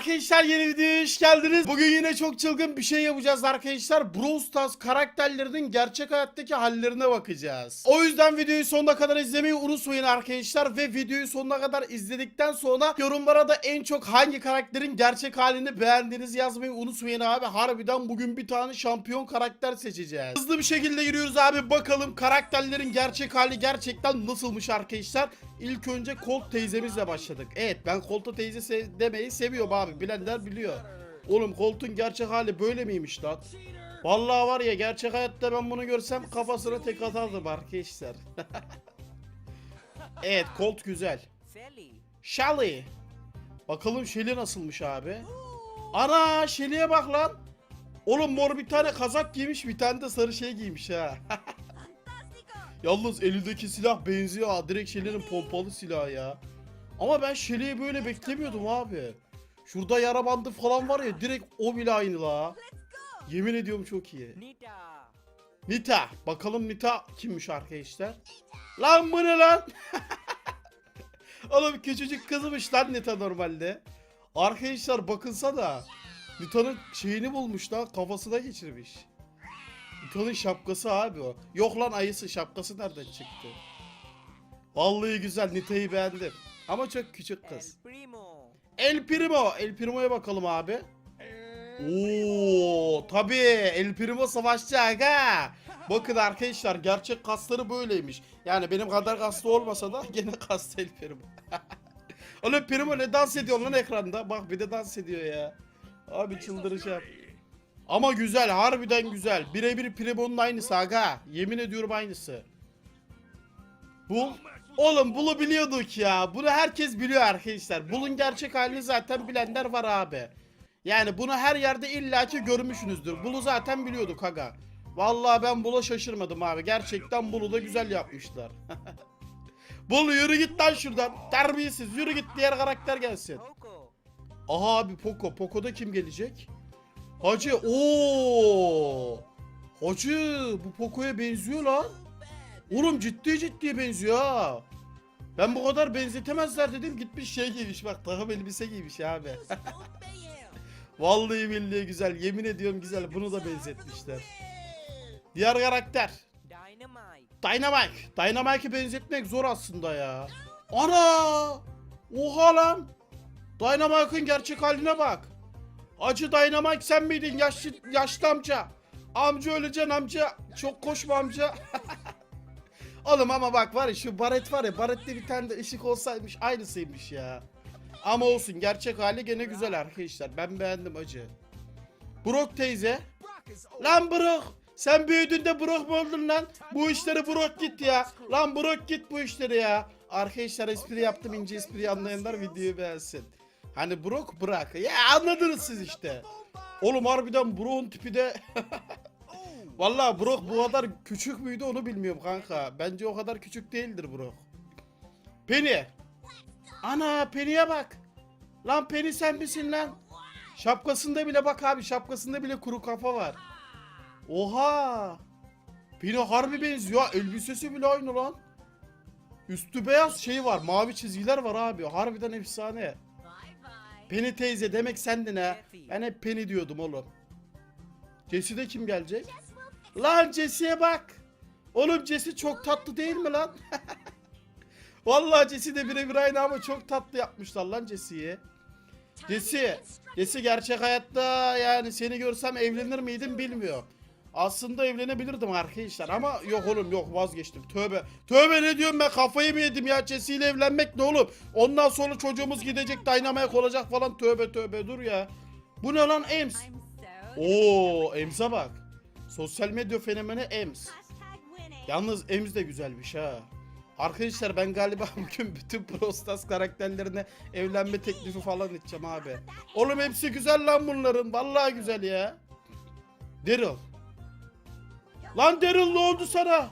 Arkadaşlar yeni videoya hoş geldiniz. Bugün yine çok çılgın bir şey yapacağız arkadaşlar. Brawl Stars karakterlerinin gerçek hayattaki hallerine bakacağız. O yüzden videoyu sonuna kadar izlemeyi unutmayın arkadaşlar. Ve videoyu sonuna kadar izledikten sonra yorumlara da en çok hangi karakterin gerçek halini beğendiğinizi yazmayı unutmayın abi. Harbiden bugün bir tane şampiyon karakter seçeceğiz. Hızlı bir şekilde giriyoruz abi. Bakalım karakterlerin gerçek hali gerçekten nasılmış arkadaşlar. İlk önce Colt teyzemizle başladık. Evet ben Colt'a teyze se- demeyi seviyorum abi. Bilenler biliyor. Oğlum Colt'un gerçek hali böyle miymiş lan? Vallahi var ya gerçek hayatta ben bunu görsem kafasına tek atardım arkadaşlar. evet Colt güzel. Shelly. Bakalım Shelly nasılmış abi? Ana Shelly'e bak lan. Oğlum mor bir tane kazak giymiş bir tane de sarı şey giymiş ha. Yalnız elindeki silah benziyor ha. Direkt Shelly'nin pompalı silahı ya. Ama ben Shelly'yi böyle beklemiyordum abi. Şurada yara bandı falan var ya direkt o bile aynı la. Yemin ediyorum çok iyi. Nita. Nita. Bakalım Nita kimmiş arkadaşlar? Lan bu ne lan? Oğlum küçücük kızmış lan Nita normalde. Arkadaşlar bakınsa da Nita'nın şeyini bulmuş lan kafasına geçirmiş. Nita'nın şapkası abi o. Yok lan ayısı şapkası nereden çıktı? Vallahi güzel Nita'yı beğendim. Ama çok küçük kız. El Primo. El Primo. El Primo'ya bakalım abi. Oo, tabii El Primo savaşçı aga. Bakın arkadaşlar gerçek kasları böyleymiş. Yani benim kadar kaslı olmasa da gene kaslı El Primo. Oğlum Primo ne dans ediyor lan ekranda? Bak bir de dans ediyor ya. Abi çıldıracağım. Ama güzel harbiden güzel. Birebir Primo'nun aynısı aga. Yemin ediyorum aynısı. Bul. Oğlum Bul'u biliyorduk ya. Bunu herkes biliyor arkadaşlar. Bul'un gerçek halini zaten bilenler var abi. Yani bunu her yerde illaki görmüşsünüzdür. Bul'u zaten biliyorduk aga. Vallahi ben Bul'a şaşırmadım abi. Gerçekten Bul'u da güzel yapmışlar. Bul yürü git lan şuradan. Terbiyesiz yürü git diğer karakter gelsin. Aha abi Poco. Poco'da kim gelecek? Hacı. Oo. Hacı bu Poco'ya benziyor lan. Oğlum ciddi ciddi benziyor ha. Ben bu kadar benzetemezler dedim gitmiş şey giymiş bak takım elbise giymiş abi. Vallahi billahi güzel yemin ediyorum güzel bunu da benzetmişler. Diğer karakter Dynamite. Dynamite. Dynamite'i benzetmek zor aslında ya. Ana! Oha lan! Dynamite'ın gerçek haline bak. Acı Dynamite sen miydin yaşlı, yaşlı amca? Amca öleceksin amca. Çok koşma amca. Oğlum ama bak var ya şu baret var ya barette bir tane de ışık olsaymış aynısıymış ya. Ama olsun gerçek hali gene güzel arkadaşlar. Ben beğendim acı. Brock teyze. Lan Brock. Sen büyüdüğünde Brock mu oldun lan? Bu işleri Brock git ya. Lan Brock git bu işleri ya. Arkadaşlar espri yaptım ince espri anlayanlar videoyu beğensin. Hani Brock bırak. Ya anladınız siz işte. Oğlum harbiden Brock'un tipi de... Vallahi Brock bu kadar küçük müydü onu bilmiyorum kanka. Bence o kadar küçük değildir Brock. Penny. Ana Penny'e bak. Lan Penny sen misin lan? Şapkasında bile bak abi şapkasında bile kuru kafa var. Oha. Penny harbi benziyor. Elbisesi bile aynı lan. Üstü beyaz şey var. Mavi çizgiler var abi. Harbiden efsane. Penny teyze demek sendin ha. Ben hep Penny diyordum oğlum. Jesse'de kim gelecek? Lan Jesse'ye bak. Oğlum Jesse çok tatlı değil mi lan? Vallahi Jesse de birebir aynı ama çok tatlı yapmışlar lan Jesse'yi. Jesse, Jesse gerçek hayatta yani seni görsem evlenir miydim bilmiyorum. Aslında evlenebilirdim arkadaşlar ama yok oğlum yok vazgeçtim. Tövbe. Tövbe ne diyorum ben kafayı mı yedim ya Jesse ile evlenmek ne oğlum? Ondan sonra çocuğumuz gidecek Dynamite olacak falan tövbe tövbe dur ya. Bu ne lan Ems? Oo Ems'e bak. Sosyal medya fenomeni Ems. Yalnız Ems de güzelmiş ha. Arkadaşlar ben galiba bugün bütün Brawl Stars karakterlerine evlenme teklifi falan edeceğim abi. Oğlum hepsi güzel lan bunların. Vallahi güzel ya. Daryl. Lan Daryl ne oldu sana?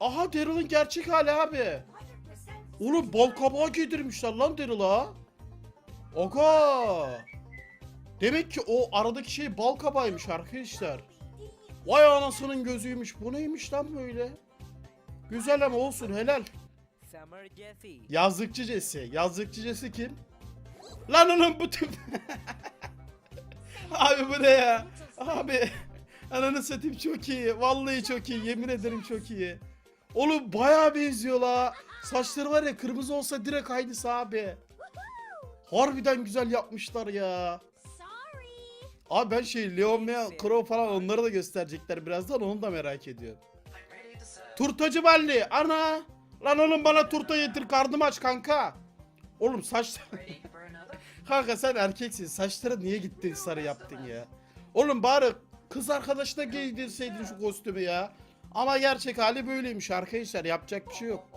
Aha Daryl'ın gerçek hali abi. Oğlum bal kabağı giydirmişler lan Daryl'a. Aga. Demek ki o aradaki şey bal kabağıymış arkadaşlar. Vay anasının gözüymüş. Bu neymiş lan böyle? Güzel ama olsun helal. Yazlıkçı Jesse. Yazlıkçı Jesse kim? Lan oğlum bu tip... Abi bu ne ya? Abi ananı satayım çok iyi. Vallahi çok iyi. Yemin ederim çok iyi. Oğlum bayağı benziyor la. Saçları var ya kırmızı olsa direkt aynısı abi. Harbiden güzel yapmışlar ya. Abi ben şey Leon ve Crow falan onları da gösterecekler birazdan onu da merak ediyorum. Turtacı Balli ana. Lan oğlum bana turta getir karnım aç kanka. Oğlum saç... kanka sen erkeksin saçları niye gittin sarı yaptın ya. Oğlum bari kız arkadaşına giydirseydin şu kostümü ya. Ama gerçek hali böyleymiş arkadaşlar yapacak bir şey yok.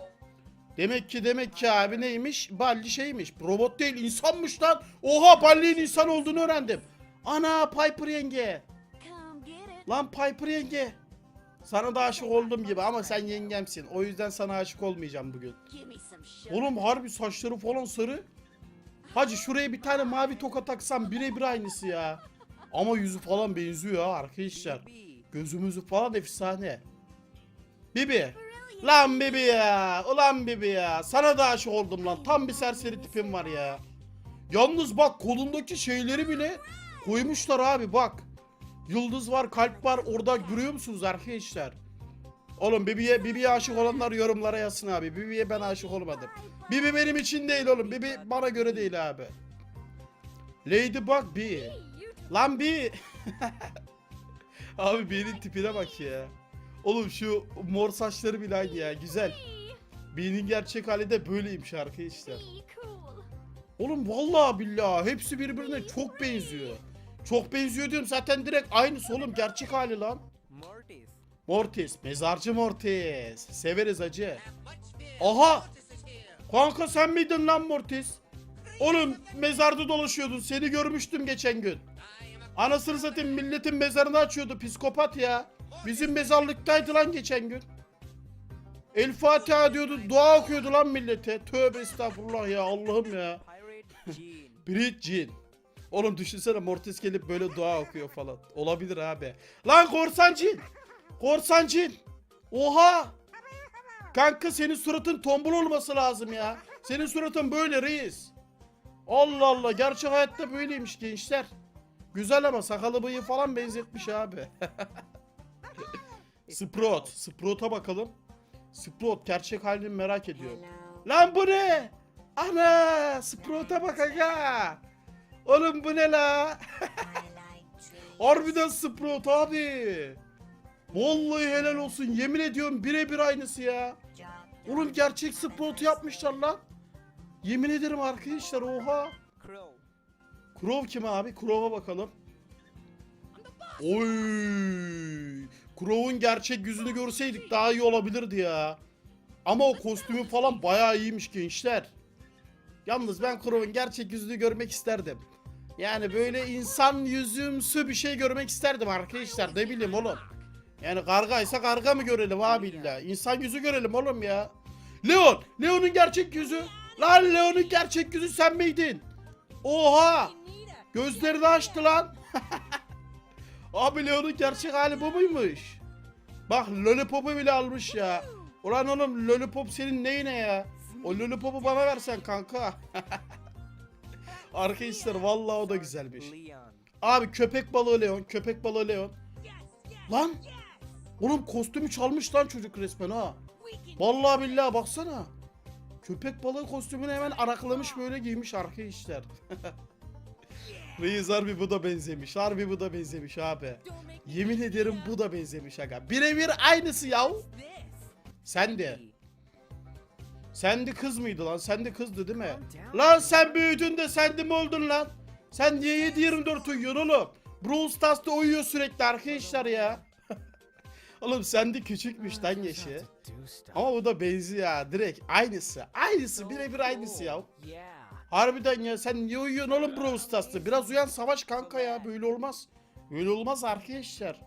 Demek ki demek ki abi neymiş? Balli şeymiş. Robot değil insanmış lan. Oha Balli'nin insan olduğunu öğrendim. Ana Piper yenge. Lan Piper yenge. Sana da aşık oldum gibi ama sen yengemsin. O yüzden sana aşık olmayacağım bugün. Oğlum harbi saçları falan sarı. Hacı şuraya bir tane mavi toka taksam birebir aynısı ya. Ama yüzü falan benziyor arkadaşlar. Gözümüzü falan efsane. Bibi. Lan Bibi ya. Ulan Bibi ya. Sana da aşık oldum lan. Tam bir serseri tipim var ya. Yalnız bak kolundaki şeyleri bile koymuşlar abi bak. Yıldız var, kalp var. Orada görüyor musunuz arkadaşlar? Oğlum Bibi'ye Bibi'ye aşık olanlar yorumlara yazsın abi. Bibi'ye ben aşık olmadım. Bibi benim için değil oğlum. Bibi bana göre değil abi. Ladybug B. Lan B. abi B'nin tipine bak ya. Oğlum şu mor saçları bile aynı ya. Güzel. B'nin gerçek hali de arkadaşlar. Be cool. Oğlum vallahi billahi hepsi birbirine çok benziyor. Çok benziyor diyorum zaten direkt aynısı oğlum gerçek hali lan. Mortis. Mortis, mezarcı Mortis. Severiz acı. Aha! Kanka sen miydin lan Mortis? Oğlum mezarda dolaşıyordun. Seni görmüştüm geçen gün. Anasını satayım milletin mezarını açıyordu psikopat ya. Bizim mezarlıktaydı lan geçen gün. El Fatiha diyordu, dua okuyordu lan millete. Tövbe estağfurullah ya Allah'ım ya. Pirate Jean. Oğlum düşünsene Mortis gelip böyle dua okuyor falan. Olabilir abi. Lan korsan Jean. Korsan Jean. Oha. Kanka senin suratın tombul olması lazım ya. Senin suratın böyle reis. Allah Allah gerçek hayatta böyleymiş gençler. Güzel ama sakalı bıyığı falan benzetmiş abi. Sprout. Sprout'a bakalım. Sprout gerçek halini merak ediyorum. Lan bu ne? Ana! Sprout'a bak aga. Oğlum bu ne la? Harbiden Sprout abi. Vallahi helal olsun. Yemin ediyorum birebir aynısı ya. Oğlum gerçek Sprout'u yapmışlar lan. Yemin ederim arkadaşlar oha. Crow kim abi? Crow'a bakalım. Oy! Crow'un gerçek yüzünü görseydik daha iyi olabilirdi ya. Ama o kostümü falan bayağı iyiymiş gençler. Yalnız ben Crow'un gerçek yüzünü görmek isterdim. Yani böyle insan yüzümsü bir şey görmek isterdim arkadaşlar. Ne bileyim oğlum. Yani kargaysa karga mı görelim abi illa? İnsan yüzü görelim oğlum ya. Leon! Leon'un gerçek yüzü. Lan Leon'un gerçek yüzü sen miydin? Oha! Gözlerini açtı lan. Abi Leon'un gerçek hali bu muymuş? Bak Lollipop'u bile almış ya. Ulan oğlum Lollipop senin neyine ya? O Lollipop'u bana versen kanka. Arkadaşlar vallahi o da güzelmiş. Abi köpek balığı Leon, köpek balığı Leon. Lan! Oğlum kostümü çalmış lan çocuk resmen ha. Vallahi billahi baksana. Köpek balığı kostümünü hemen araklamış böyle giymiş arkadaşlar. Reis harbi bu da benzemiş. Harbi bu da benzemiş abi. Yemin ederim bu da benzemiş aga. Birebir aynısı yav. Sen de. Sen de kız mıydı lan? Sen de kızdı değil mi? Lan sen büyüdün de sen de mi oldun lan? Sen niye 7-24 uyuyorsun oğlum? Brawl Stars'ta uyuyor sürekli arkadaşlar ya. oğlum sen de küçükmüş lan yaşı. Ama bu da benziyor ya direkt aynısı. Aynısı birebir aynısı ya. Harbiden ya sen niye uyuyorsun oğlum Brawl Stars'ta? Biraz uyan savaş kanka ya böyle olmaz. Böyle olmaz arkadaşlar.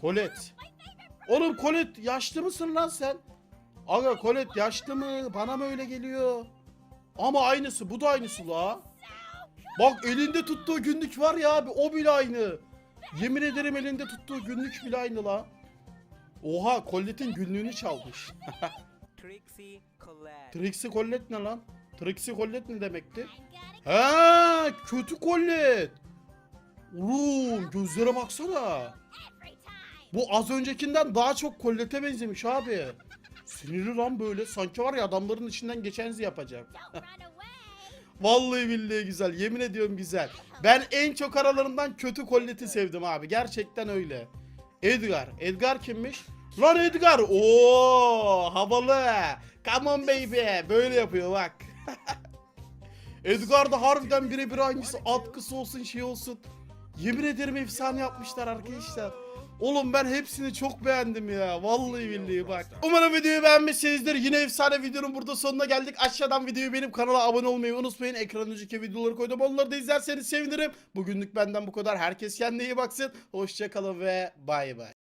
Colette. Oğlum Colette yaşlı mısın lan sen? Aga Colette yaşlı mı? Bana mı öyle geliyor? Ama aynısı bu da aynısı la. Bak elinde tuttuğu günlük var ya abi o bile aynı. Yemin ederim elinde tuttuğu günlük bile aynı la. Oha Colette'in günlüğünü çalmış. Trixie Colette ne lan? Trixie Collet ne demekti? Ha, kötü Collet. Oğlum gözlere baksana. Bu az öncekinden daha çok Collet'e benzemiş abi. Sinirli lan böyle. Sanki var ya adamların içinden geçenzi yapacak. Vallahi billahi güzel. Yemin ediyorum güzel. Ben en çok aralarından kötü Collet'i sevdim abi. Gerçekten öyle. Edgar. Edgar kimmiş? Lan Edgar. Oo, havalı. Come on baby. Böyle yapıyor bak. Edgar da harbiden birebir aynısı. Atkısı olsun şey olsun. Yemin ederim efsane yapmışlar arkadaşlar. Oğlum ben hepsini çok beğendim ya. Vallahi billahi bak. Umarım videoyu beğenmişsinizdir. Yine efsane videonun burada sonuna geldik. Aşağıdan videoyu benim kanala abone olmayı unutmayın. Ekran önceki videoları koydum. Onları da izlerseniz sevinirim. Bugünlük benden bu kadar. Herkes kendine iyi baksın. Hoşçakalın ve bay bay.